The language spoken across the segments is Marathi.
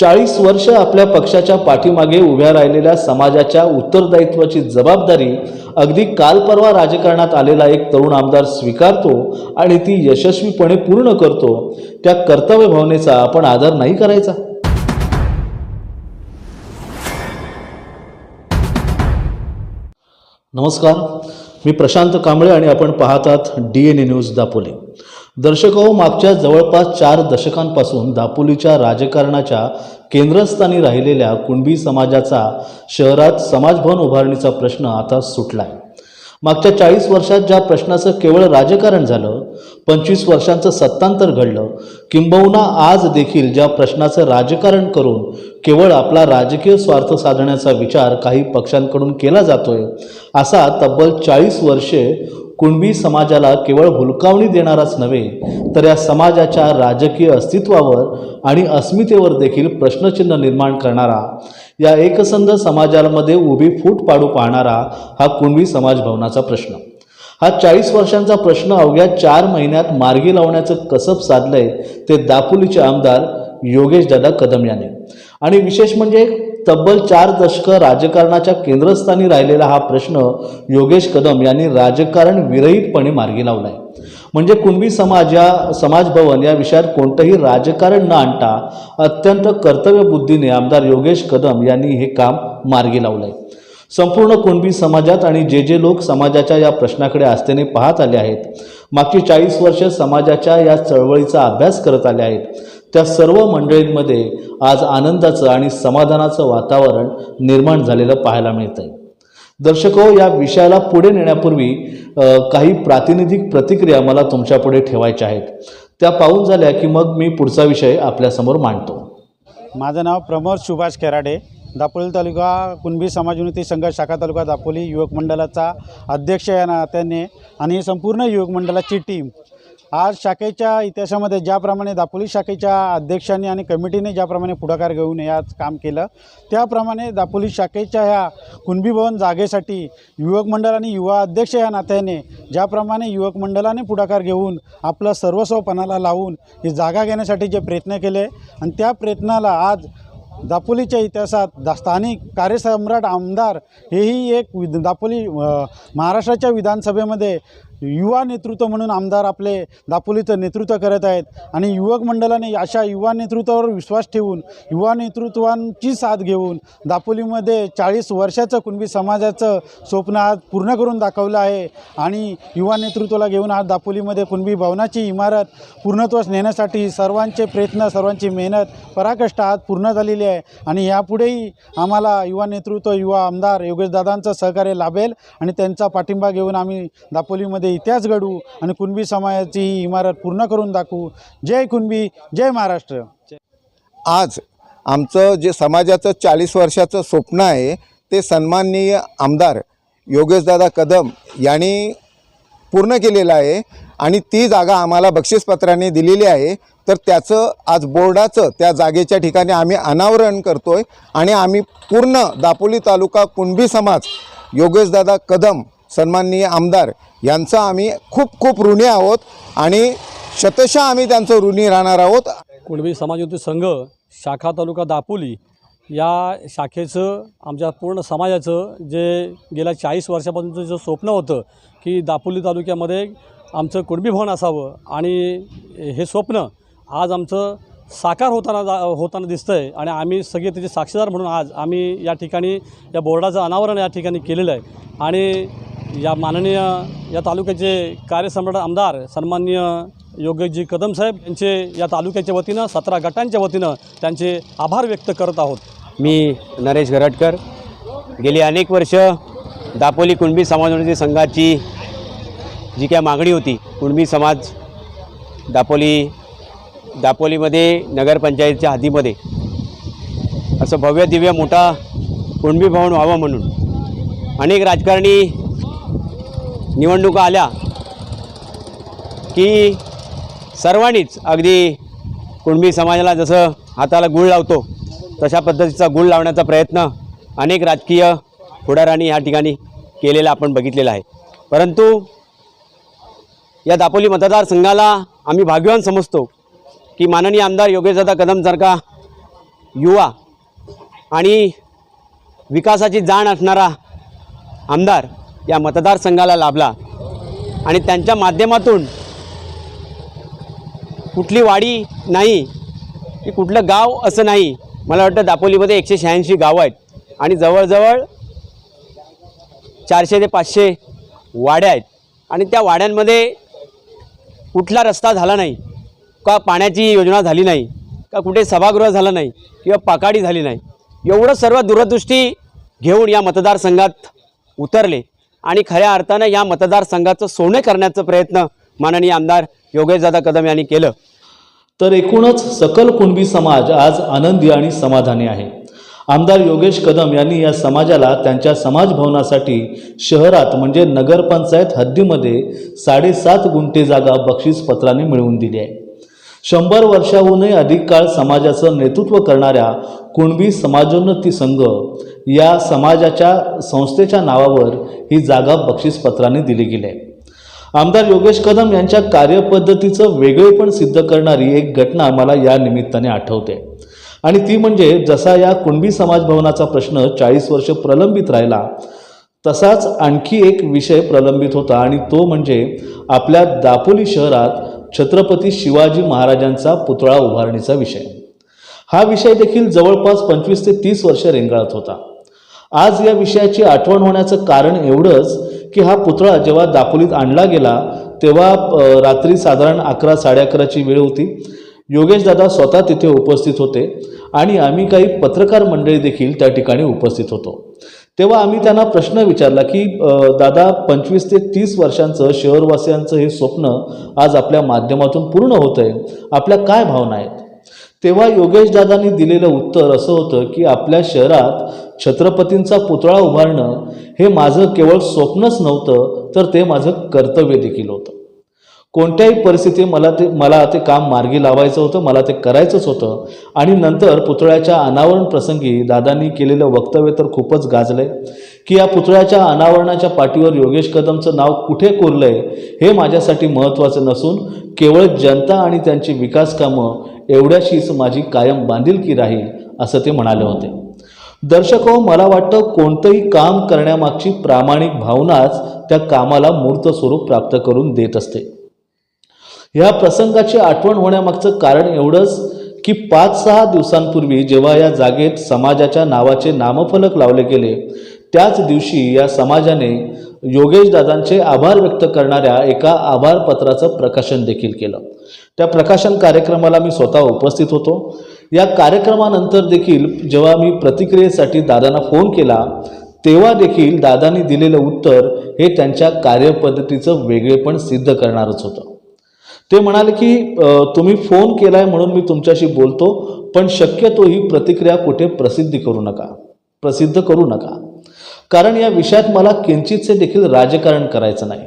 चाळीस वर्ष आपल्या पक्षाच्या पाठीमागे उभ्या राहिलेल्या समाजाच्या उत्तरदायित्वाची जबाबदारी अगदी काल परवा राजकारणात आलेला एक तरुण आमदार स्वीकारतो आणि ती यशस्वीपणे पूर्ण करतो. त्या कर्तव्य भावनेचा आपण आदर नाही करायचा? नमस्कार. मी प्रशांत कांबळे आणि आपण पाहतात D N A news Dapoli. दर्शको मागच्या जवळपास चार दशकांपासून दापोलीच्या राजकारणाच्या केंद्रस्थानी राहिलेल्या कुणबी समाजाचा शहरात समाजभवन उभारणीचा प्रश्न आता सुटला आहे मागच्या चाळीस वर्षात ज्या प्रश्नाचं केवळ राजकारण झालं पंचवीस वर्षांचं सत्तांतर घडलं किंबहुना आज देखील ज्या प्रश्नाचं राजकारण करून केवळ आपला राजकीय स्वार्थ साधण्याचा विचार काही पक्षांकडून केला जातोय असा तब्बल चाळीस वर्षे कुणबी समाजाला केवळ हुलकावणी देणाराच नव्हे तर या समाजाच्या राजकीय अस्तित्वावर आणि अस्मितेवर देखील प्रश्नचिन्ह निर्माण करणारा या एकसंध समाजामध्ये उभी फूट पाडू पाहणारा हा कुणबी समाज भवनाचा प्रश्न. हा चाळीस वर्षांचा प्रश्न अवघ्या चार महिन्यात मार्गी लावण्याचं कसब साधलंय ते दापोलीचे आमदार योगेश दादा कदम याने. आणि विशेष म्हणजे तब्बल चार दशकं राजकारणाच्या केंद्रस्थानी राहिलेला हा प्रश्न योगेश कदम यांनी राजकारण विरहितपणे मार्गी लावलाय. म्हणजे कुणबी समाज या समाज भवन या विषयात कोणतंही राजकारण न आणता अत्यंत कर्तव्यबुद्धीने आमदार योगेश कदम यांनी हे काम मार्गी लावलंय. संपूर्ण कुणबी समाजात आणि जे जे लोक समाजाच्या या प्रश्नाकडे आस्थेने पाहत आले आहेत मागची चाळीस वर्ष समाजाच्या या चळवळीचा अभ्यास करत आले आहेत त्या सर्व मंडळींमध्ये आज आनंदाचं आणि समाधानाचं वातावरण निर्माण झालेलं पाहायला मिळत आहे दर्शको या विषयाला पुढे नेण्यापूर्वी काही प्रातिनिधिक प्रतिक्रिया मला तुमच्यापुढे ठेवायच्या आहेत. त्या पाहून झाल्या की मग मी पुढचा विषय आपल्यासमोर मांडतो. माझं नाव प्रमोद सुभाष केराडे दापोली तालुका कुणबी समाज उन्नती संघ शाखा तालुका दापोली युवक मंडळाचा अध्यक्ष या नात्याने आणि संपूर्ण युवक मंडळाची टीम आज शाखेच्या इतिहासामध्ये ज्याप्रमाणे दापोली शाखेच्या अध्यक्षांनी आणि कमिटीने ज्याप्रमाणे पुढाकार घेऊन हे आज काम केलं त्याप्रमाणे दापोली शाखेच्या ह्या कुणबी भवन जागेसाठी युवक मंडळ आणि युवा अध्यक्ष या नात्याने ज्याप्रमाणे युवक मंडळाने पुढाकार घेऊन आपलं सर्वस्वपणाला लावून ही जागा घेण्यासाठी जे प्रयत्न केले आणि त्या प्रयत्नाला आज दापोलीच्या इतिहासात दा स्थानिक कार्यसम्राट आमदार हेही एक दापोली महाराष्ट्राच्या विधानसभेमध्ये युवा नेतृत्व म्हणून आमदार आपले दापोलीचं नेतृत्व करत आहेत. आणि युवक मंडळाने अशा युवा नेतृत्वावर विश्वास ठेवून युवा नेतृत्वांची साथ घेऊन दापोलीमध्ये चाळीस वर्षाचं कुणबी समाजाचं स्वप्न आज पूर्ण करून दाखवलं आहे. आणि युवा नेतृत्वाला घेऊन आज दापोलीमध्ये कुणबी भवनाची इमारत पूर्णत्वास नेण्यासाठी सर्वांचे प्रयत्न सर्वांची मेहनत पराकष्ट आज पूर्ण झालेली आहे. आणि यापुढेही आम्हाला युवा नेतृत्व युवा आमदार योगेशदादांचं सहकार्य लाभेल आणि त्यांचा पाठिंबा घेऊन आम्ही दापोलीमध्ये इतिहास घडू आणि कुणबी समाजाची ही इमारत पूर्ण करून दाखवू. जय कुणबी जय महाराष्ट्र. आज आमचं जे समाजाचं चाळीस वर्षाचं स्वप्न आहे ते सन्माननीय आमदार योगेशदादा कदम यांनी पूर्ण केलेलं आहे आणि ती जागा आम्हाला बक्षीसपत्राने दिलेली आहे. तर त्याचं आज बोर्डाचं त्या जागेच्या ठिकाणी आम्ही अनावरण करतो आहे आणि आम्ही पूर्ण दापोली तालुका कुणबी समाज योगेशदादा कदम सन्माननीय आमदार यांचा आम्ही खूप खूप ऋणी आहोत आणि शतशः आम्ही त्यांचं ऋणी राहणार आहोत. कुणबी समाजयुती संघ शाखा तालुका दापोली या शाखेचं आमच्या पूर्ण समाजाचं जे गेल्या चाळीस वर्षापासूनचं जे स्वप्न होतं की दापोली तालुक्यामध्ये आमचं कुणबी भवन असावं आणि हे स्वप्न आज आमचं साकार होताना जा होताना दिसतं आहे आणि आम्ही सगळे त्याचे साक्षीदार म्हणून आज आम्ही या ठिकाणी या बोर्डाचं अनावरण या ठिकाणी केलेलं आहे. आणि या माननीय या तालुक्याचे कार्यसम्राट आमदार सन्माननीय योगेशजी कदम साहेब यांचे या तालुक्याच्या वतीनं सतरा गटांच्या वतीनं त्यांचे आभार व्यक्त करत आहोत. मी नरेश गरटकर. गेली अनेक वर्ष दापोली कुणबी समाज संघाची जी काय मागणी होती कुणबी समाज दापोली दापोलीमध्ये नगरपंचायतच्या हद्दीमध्ये असं भव्य दिव्य मोठा कुणबी भवन व्हावं म्हणून अनेक राजकारणी निवडणुका आल्या की सर्वांनीच अगदी कुणबी समाजाला जसं हाताला गुळ लावतो तशा पद्धतीचा गुळ लावण्याचा प्रयत्न अनेक राजकीय पुढाऱ्यांनी या ठिकाणी केलेला आपण बघितलेला आहे. परंतु या दापोली मतदारसंघाला आम्ही भाग्यवान समजतो की माननीय आमदार योगेशदादा कदमसारखा युवा आणि विकासाची जाण असणारा आमदार या मतदारसंघाला लाभला. आणि त्यांच्या माध्यमातून कुठली वाडी नाही की कुठलं गाव असं नाही मला वाटतं दापोलीमध्ये एकशे शहाऐंशी गावं आहेत. आणि जवळजवळ चारशे ते पाचशे वाड्या आहेत. आणि त्या वाड्यांमध्ये कुठला रस्ता झाला नाही का पाण्याची योजना झाली नाही का कुठे सभागृह झालं नाही किंवा पाकाडी झाली नाही. एवढं सर्व दूरदृष्टी घेऊन या मतदारसंघात उतरले. आणि खऱ्या अर्थानं या मतदारसंघाचं सोने करण्याचा प्रयत्न माननीय आमदार योगेशदादा कदम यांनी केलं. तर एकूणच सकल कुणबी समाज आज आनंदी आणि समाधानी आहे. आमदार योगेश कदम यांनी या समाजाला त्यांच्या समाज भवनासाठी शहरात म्हणजे नगरपंचायत हद्दीमध्ये साडेसात गुंठे जागा बक्षीसपत्राने मिळवून दिली आहे. शंभर वर्षाहूनही अधिक काळ समाजाचं नेतृत्व करणाऱ्या कुणबी समाजोन्नती संघ या समाजाच्या संस्थेच्या नावावर ही जागा बक्षीसपत्राने दिली गेली आहे. आमदार योगेश कदम यांच्या कार्यपद्धतीचं वेगळेपण सिद्ध करणारी एक घटना मला या निमित्ताने आठवते. आणि ती म्हणजे जसा या कुणबी समाज भवनाचा प्रश्न चाळीस वर्ष प्रलंबित राहिला तसाच आणखी एक विषय प्रलंबित होता आणि तो म्हणजे आपल्या दापोली शहरात छत्रपती शिवाजी महाराजांचा पुतळा उभारणीचा विषय. हा विषय देखील जवळपास पंचवीस ते तीस वर्ष रेंगाळत होता. आज या विषयाची आठवण होण्याचं कारण एवढंच की हा पुतळा जेव्हा दापोलीत आणला गेला तेव्हा रात्री साधारण अकरा साडे अकराची वेळ होती. योगेश दादा स्वतः तिथे उपस्थित होते आणि आम्ही काही पत्रकार मंडळी देखील त्या ठिकाणी उपस्थित होतो. तेव्हा आम्ही त्यांना प्रश्न विचारला की दादा पंचवीस ते तीस वर्षांचं शहरवासियांचं हे स्वप्न आज आपल्या माध्यमातून पूर्ण होतं आहे आपल्या काय भावना आहेत? तेव्हा योगेश दादांनी दिलेलं उत्तर असं होतं की आपल्या शहरात छत्रपतींचा पुतळा उभारणं हे माझं केवळ स्वप्नच नव्हतं तर ते माझं कर्तव्य देखील होतं. कोणत्याही परिस्थितीत मला ते मला ते काम मार्गी लावायचं होतं मला ते करायचंच होतं. आणि नंतर पुतळ्याच्या अनावरण प्रसंगी दादांनी केलेलं वक्तव्य तर खूपच गाजलंय की या पुतळ्याच्या अनावरणाच्या पाठीवर योगेश कदमचं नाव कुठे कोरलंय हे माझ्यासाठी महत्त्वाचं नसून केवळ जनता आणि त्यांची विकास कामं एवढ्याशीच माझी कायम बांधिलकी राहील असं ते म्हणाले होते. दर्शक हो, मला वाटतं कोणतंही काम करण्यामागची प्रामाणिक भावनाच त्या कामाला मूर्त स्वरूप प्राप्त करून देत असते. ह्या प्रसंगाची आठवण होण्यामागचं कारण एवढंच की पाच सहा दिवसांपूर्वी जेव्हा या जागेत समाजाच्या नावाचे नामफलक लावले गेले त्याच दिवशी या समाजाने योगेश दादांचे आभार व्यक्त करणाऱ्या एका आभार पत्राचं प्रकाशन देखील केलं. त्या प्रकाशन कार्यक्रमाला मी स्वतः उपस्थित होतो. या कार्यक्रमानंतर देखील जेव्हा मी प्रतिक्रियेसाठी दादांना फोन केला तेव्हा देखील दादांनी दिलेलं उत्तर हे त्यांच्या कार्यपद्धतीचं वेगळेपण सिद्ध करणारच होतं. ते म्हणाले की तुम्ही फोन केलाय म्हणून मी तुमच्याशी बोलतो पण शक्यतो ही प्रतिक्रिया कुठे प्रसिद्धी करू नका. प्रसिद्ध करू नका. कारण या विषयात मला किंचितसे देखील राजकारण करायचं नाही.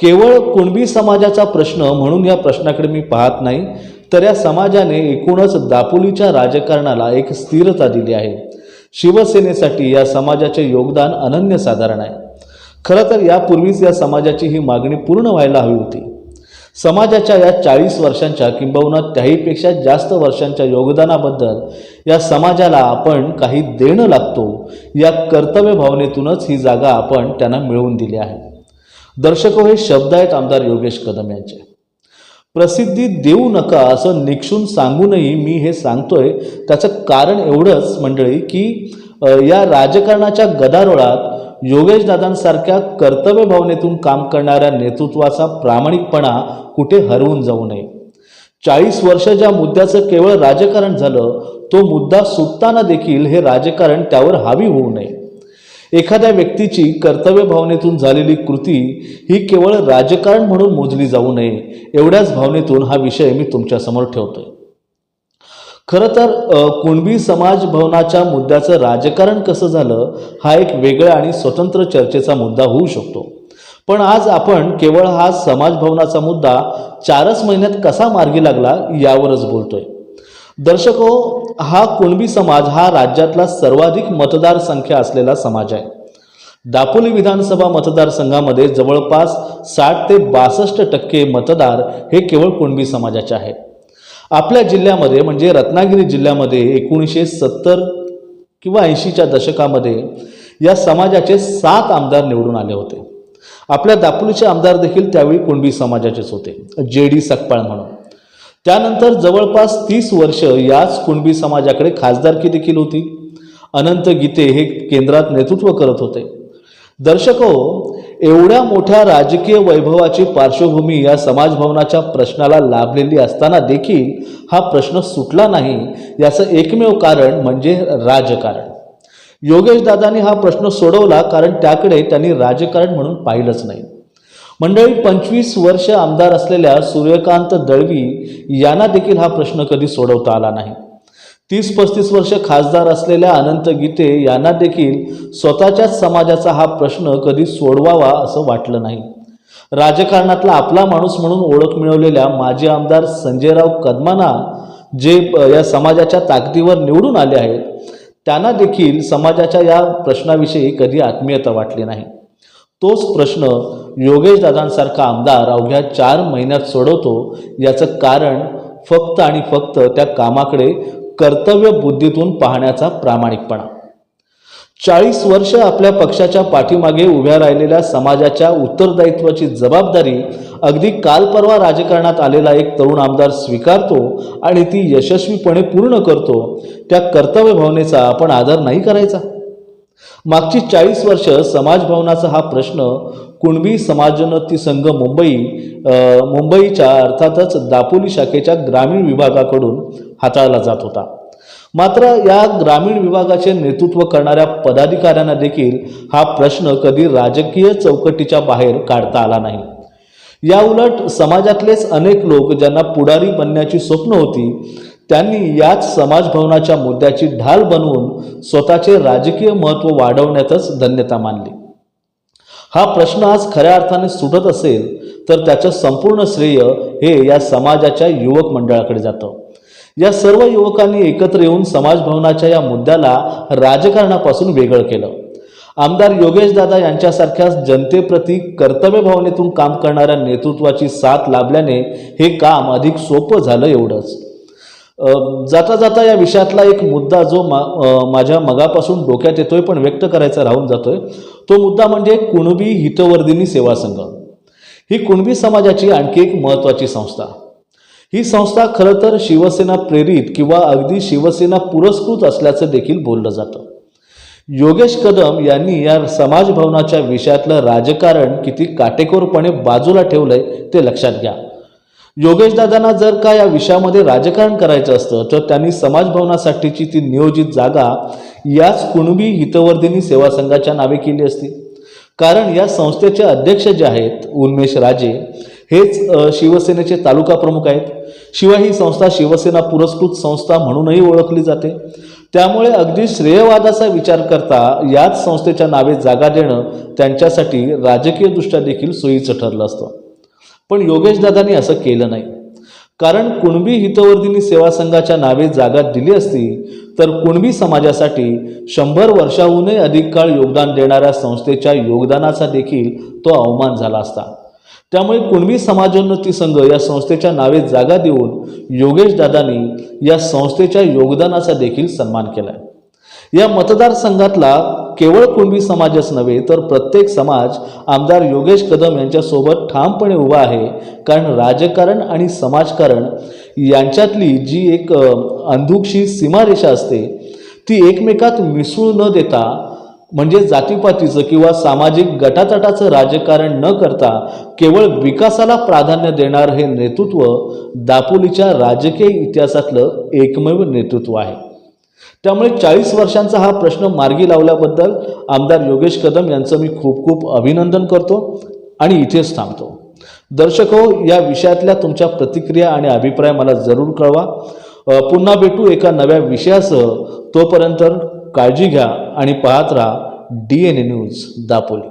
केवळ कुणबी समाजाचा प्रश्न म्हणून या प्रश्नाकडे मी पाहत नाही तर या समाजाने एकूणच दापोलीच्या राजकारणाला एक स्थिरता दिली आहे. शिवसेनेसाठी या समाजाचे योगदान अनन्यसाधारण आहे. खरं तर यापूर्वीच या समाजाची ही मागणी पूर्ण व्हायला हवी होती. समाजाच्या या चाळीस वर्षांच्या किंबहुना त्याहीपेक्षा जास्त वर्षांच्या योगदानाबद्दल या समाजाला आपण काही देणं लागतो या कर्तव्य भावनेतूनच ही जागा आपण त्यांना मिळवून दिली आहे. दर्शको हे शब्द आहेत आमदार योगेश कदम यांचे. प्रसिद्धी देऊ नका असं निक्षून सांगूनही मी हे सांगतोय. त्याचं कारण एवढंच मंडळी की या राजकारणाच्या गदारोळात योगेश दादांसारख्या कर्तव्य भावनेतून काम करणाऱ्या नेतृत्वाचा प्रामाणिकपणा कुठे हरवून जाऊ नये. चाळीस वर्ष ज्या मुद्द्याचं केवळ राजकारण झालं तो मुद्दा सुटताना देखील हे राजकारण त्यावर हावी होऊ नये. एखाद्या व्यक्तीची कर्तव्य भावनेतून झालेली कृती ही केवळ राजकारण म्हणून मोजली जाऊ नये एवढ्याच भावनेतून हा विषय मी तुमच्यासमोर ठेवतोय. खरं तर कुणबी समाज भवनाच्या मुद्द्याचं राजकारण कसं झालं हा एक वेगळा आणि स्वतंत्र चर्चेचा मुद्दा होऊ शकतो. पण आज आपण केवळ हा समाज भवनाचा मुद्दा चारच महिन्यात कसा मार्गी लागला यावरच बोलतोय. दर्शको हा कुणबी समाज हा राज्यातला सर्वाधिक मतदार संख्या असलेला समाज आहे. दापोली विधानसभा मतदारसंघामध्ये जवळपास साठ ते बासष्ट टक्के मतदार हे केवळ कुणबी समाजाचे आहेत. आपल्या जिल्ह्यामध्ये म्हणजे रत्नागिरी जिल्ह्यामध्ये एकोणीसशे सत्तर किंवा ऐंशीच्या दशकामध्ये या समाजाचे सात आमदार निवडून आले होते. आपल्या दापोलीचे आमदार देखील त्यावेळी कुणबी समाजाचेच होते जे डी सकपाळ म्हणून. त्यानंतर जवळपास तीस वर्ष याच कुणबी समाजाकडे खासदारकी देखील होती. अनंत गीते हे केंद्रात नेतृत्व करत होते. दर्शको हो, एवढ्या मोठ्या राजकीय वैभवाची पार्श्वभूमी या समाजभवनाच्या प्रश्नाला लाभलेली असताना देखील हा प्रश्न सुटला नाही याचं एकमेव कारण म्हणजे राजकारण. योगेश दादानी हा प्रश्न सोडवला कारण त्याकडे त्यांनी राजकारण म्हणून पाहिलंच नाही. मंडळी पंचवीस वर्ष आमदार असलेल्या सूर्यकांत दळवी यांना देखील हा प्रश्न कधी सोडवता आला नाही. तीस पस्तीस वर्ष खासदार असलेल्या अनंत गीते यांना देखील स्वतःच्याच समाजाचा हा प्रश्न कधी सोडवावा असं वाटलं नाही. राजकारणातला आपला माणूस म्हणून ओळख मिळवलेल्या माजी आमदार संजयराव कदमाना जे या समाजाच्या ताकदीवर निवडून आले आहेत त्यांना देखील समाजाच्या या प्रश्नाविषयी कधी आत्मीयता वाटली नाही. तोच प्रश्न योगेश दादांसारखा आमदार अवघ्या चार महिन्यात सोडवतो याचं कारण फक्त आणि फक्त त्या कामाकडे कर्तव्य बुद्धीतून पाहण्याचा प्रामाणिकपणा. चाळीस वर्ष आपल्या पक्षाच्या पाठीमागे उभ्या राहिलेल्या समाजाच्या उत्तरदायित्वाची जबाबदारी अगदी काल परवा राजकारणात आलेला एक तरुण आमदार स्वीकारतो आणि ती यशस्वीपणे पूर्ण करतो त्या कर्तव्य भावनेचा आपण आदर नाही करायचा? मागची चाळीस वर्ष समाजभवनाचा हा प्रश्न कुणबी समाजोन्नती संघ मुंबई मुंबईच्या अर्थातच दापोली शाखेच्या ग्रामीण विभागाकडून हाताळला जात होता. मात्र या ग्रामीण विभागाचे नेतृत्व करणाऱ्या पदाधिकाऱ्यांना देखील हा प्रश्न कधी राजकीय चौकटीच्या बाहेर काढता आला नाही. या उलट समाजातलेच अनेक लोक ज्यांना पुढारी बनण्याची स्वप्न होती त्यांनी याच समाजभवनाच्या मुद्द्याची ढाल बनवून स्वतःचे राजकीय महत्त्व वाढवण्यातच धन्यता मानली. हा प्रश्न आज खऱ्या अर्थाने सुटत असेल तर त्याचं संपूर्ण श्रेय हे या समाजाच्या युवक मंडळाकडे जातं. या सर्व युवकांनी एकत्र येऊन समाजभवनाच्या या मुद्द्याला राजकारणापासून वेगळं केलं. आमदार योगेश दादा यांच्यासारख्या जनतेप्रती कर्तव्य भावनेतून काम करणाऱ्या नेतृत्वाची साथ लाभल्याने हे काम अधिक सोपं झालं एवढंच. जाता जाता या विषयातला एक मुद्दा जो मा माझ्या मगापासून डोक्यात येतोय पण व्यक्त करायचा राहून जातोय तो मुद्दा म्हणजे कुणबी हितवर्धिनी सेवा संघ. ही कुणबी समाजाची आणखी एक महत्त्वाची संस्था. ही संस्था खरं तर शिवसेना प्रेरित किंवा अगदी शिवसेना पुरस्कृत असल्याचं देखील बोललं जातं. योगेश कदम यांनी या समाजभवनाच्या विषयातलं राजकारण किती काटेकोरपणे बाजूला ठेवलंय ते लक्षात घ्या. योगेश दादांना जर का या विषयामध्ये राजकारण करायचं असतं तर त्यांनी समाजभवनासाठीची ती नियोजित जागा याच कुणबी हितवर्धिनी सेवा संघाच्या नावे केली असती. कारण या संस्थेचे अध्यक्ष जे आहेत उन्मेष राजे हेच शिवसेनेचे तालुका प्रमुख आहेत. शिवाय ही संस्था शिवसेना पुरस्कृत संस्था म्हणूनही ओळखली जाते. त्यामुळे अगदी श्रेयवादाचा विचार करता याच संस्थेच्या नावे जागा देणं त्यांच्यासाठी राजकीयदृष्ट्या देखील सोयीचं ठरलं असतं. पण योगेश दादांनी असं केलं नाही. कारण कुणबी हितवर्धिनी सेवा संघाच्या नावे जागा दिली असती तर कुणबी समाजासाठी शंभर वर्षाहूनही अधिक काळ योगदान देणाऱ्या संस्थेच्या योगदानाचा देखील तो अवमान झाला असता. त्यामुळे कुणबी समाजोन्नती संघ या संस्थेच्या नावे जागा देऊन योगेश दादांनी या संस्थेच्या योगदानाचा देखील सन्मान केला या मतदारसंघातला केवळ कुणबी समाजच नव्हे तर प्रत्येक समाज आमदार योगेश कदम यांच्यासोबत ठामपणे उभा आहे. कारण राजकारण आणि समाजकारण यांच्यातली जी एक अंधुकशी सीमारेषा असते ती एकमेकात मिसळू न देता म्हणजे जातीपातीचं किंवा सामाजिक गटातटाचं राजकारण न करता केवळ विकासाला प्राधान्य देणारं हे नेतृत्व दापोलीच्या राजकीय इतिहासातलं एकमेव नेतृत्व आहे. त्यामुळे चाळीस वर्षांचा हा प्रश्न मार्गी लावल्याबद्दल आमदार योगेश कदम यांचं मी खूप खूप अभिनंदन करतो आणि इथेच थांबतो. दर्शक हो या विषयातल्या तुमच्या प्रतिक्रिया आणि अभिप्राय मला जरूर कळवा. पुन्हा भेटू एका नव्या विषयासह. तोपर्यंत काळजी घ्या आणि पाहत राहा. D N A news Dapoli.